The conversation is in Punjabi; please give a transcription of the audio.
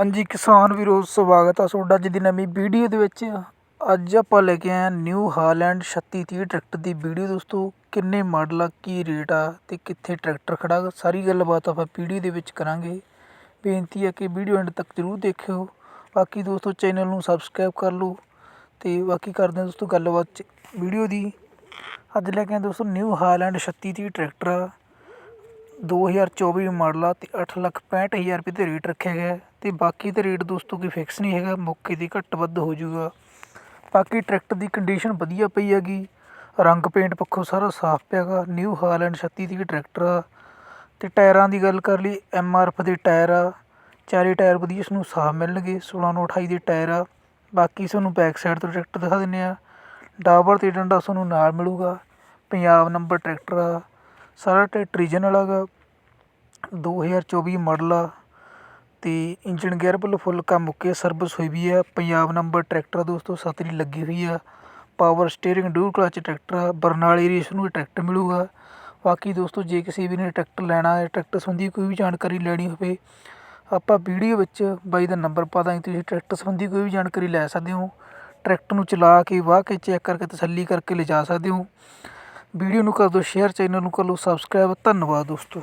ਹਾਂਜੀ, ਕਿਸਾਨ ਵੀਰੋ, ਸਵਾਗਤ ਆ ਤੁਹਾਡਾ ਅੱਜ ਦੀ ਨਵੀਂ ਵੀਡੀਓ ਦੇ ਵਿੱਚ। ਅੱਜ ਆਪਾਂ ਲੈ ਕੇ ਆਏ ਨਿਊ ਹਾਲੈਂਡ 3630 ਟਰੈਕਟਰ ਦੀ ਵੀਡੀਓ। ਦੋਸਤੋ, ਕਿੰਨੇ ਮਾਡਲ ਆ, ਕੀ ਰੇਟ ਆ ਤੇ ਕਿੱਥੇ ਟਰੈਕਟਰ ਖੜਾ ਸਾਰੀ ਗੱਲਬਾਤ ਆਪਾਂ ਵੀਡੀਓ ਦੇ ਵਿੱਚ ਕਰਾਂਗੇ। ਬੇਨਤੀ ਹੈ ਕਿ ਵੀਡੀਓ ਐਂਡ ਤੱਕ ਜ਼ਰੂਰ ਦੇਖਿਓ। ਬਾਕੀ ਦੋਸਤੋ, ਚੈਨਲ ਨੂੰ ਸਬਸਕ੍ਰਾਈਬ ਕਰ ਲਓ ਤੇ ਬਾਕੀ ਕਰਦੇ ਹਾਂ ਦੋਸਤੋ, ਗੱਲਬਾਤ ਚ ਵੀਡੀਓ ਦੀ। ਅੱਜ ਲੈ ਕੇ ਆਏ ਦੋਸਤੋ, ਨਿਊ ਹਾਲੈਂਡ 3630 ਟਰੈਕਟਰ ਆ। 2024 ਮਾਡਲ ਆ ਅਤੇ ਅੱਠ ਲੱਖ ਪੈਂਹਠ ਹਜ਼ਾਰ ਰੁਪਏ ਤੇ ਰੇਟ ਰੱਖਿਆ ਗਿਆ ਅਤੇ ਬਾਕੀ ਤਾਂ ਰੇਟ ਦੋਸਤੋ ਕੋਈ ਫਿਕਸ ਨਹੀਂ ਹੈਗਾ, ਮੌਕੇ 'ਤੇ ਘੱਟ ਵੱਧ ਹੋ ਜੂਗਾ ਬਾਕੀ ਟਰੈਕਟਰ ਦੀ ਕੰਡੀਸ਼ਨ ਵਧੀਆ ਪਈ ਹੈਗੀ, ਰੰਗ ਪੇਂਟ ਪੱਖੋਂ ਸਾਰਾ ਸਾਫ਼ ਪਿਆ ਪਿਆਗਾ ਨਿਊ ਹਾਲੈਂਡ 3630 ਟਰੈਕਟਰ ਆ। ਅਤੇ ਟਾਇਰਾਂ ਦੀ ਗੱਲ ਕਰ ਲਈ ਐਮ ਆਰ ਐਫ ਦੇ ਟਾਇਰ ਆ ਚਾਰੇ ਟਾਇਰ ਵਧੀਆ ਇਸ ਨੂੰ ਸਾਫ਼ ਮਿਲਣਗੇ 16 ਨੂੰ 28 ਦੇ ਟਾਇਰ ਆ। ਬਾਕੀ ਤੁਹਾਨੂੰ ਬੈਕ ਸਾਈਡ ਤੋਂ ਟਰੈਕਟਰ ਦਿਖਾ ਦਿੰਦੇ ਆ, ਡਾਬਰ ਅਤੇ ਡੰਡਾ ਤੁਹਾਨੂੰ ਨਾਲ ਮਿਲੂਗਾ, ਪੰਜਾਬ ਨੰਬਰ ਟਰੈਕਟਰ ਆ। ਸਾਰਾ ਟਰੈਕਟਰ ਰੀਜਨਲ ਹੈਗਾ। 2024 ਮਾਡਲ ਆ ਅਤੇ ਇੰਜਣ ਗੇਅਰ ਵੱਲੋਂ ਫੁੱਲ ਕੰਮ ਓਕੇ ਸਰਵਿਸ ਹੋਈ ਵੀ ਆ। ਪੰਜਾਬ ਨੰਬਰ ਟਰੈਕਟਰ ਦੋਸਤੋ ਸੱਤਰੀ ਲੱਗੀ ਹੋਈ ਆ। Power steering dual clutch tractor ਆ। ਬਰਨਾਲੇ ਰੇਸ ਨੂੰ ਟਰੈਕਟਰ ਮਿਲੂਗਾ। ਬਾਕੀ ਦੋਸਤੋ, ਜੇ ਕਿਸੇ ਵੀ ਨੇ ਟਰੈਕਟਰ ਲੈਣਾ ਹੈ ਟਰੈਕਟਰ ਸੰਬੰਧੀ ਕੋਈ ਵੀ ਜਾਣਕਾਰੀ ਲੈਣੀ ਹੋਵੇ, ਆਪਾਂ ਵੀਡੀਓ ਵਿੱਚ ਬਾਈ ਦਾ ਨੰਬਰ ਪਾ ਦਾਂਗੇ, ਤੁਸੀਂ ਟਰੈਕਟਰ ਸੰਬੰਧੀ ਕੋਈ ਵੀ ਜਾਣਕਾਰੀ ਲੈ ਸਕਦੇ ਹੋ। ਟਰੈਕਟਰ ਨੂੰ ਚਲਾ ਕੇ, ਵਾਹ ਕੇ ਚੈੱਕ ਕਰਕੇ ਤਸੱਲੀ ਕਰਕੇ ਲਿਜਾ ਸਕਦੇ ਹੋ। ਵੀਡੀਓ ਨੂੰ ਕਰ ਦਿਓ ਸ਼ੇਅਰ ਚੈਨਲ ਨੂੰ ਕਰ ਲਓ ਸਬਸਕ੍ਰਾਈਬ ਧੰਨਵਾਦ ਦੋਸਤੋ।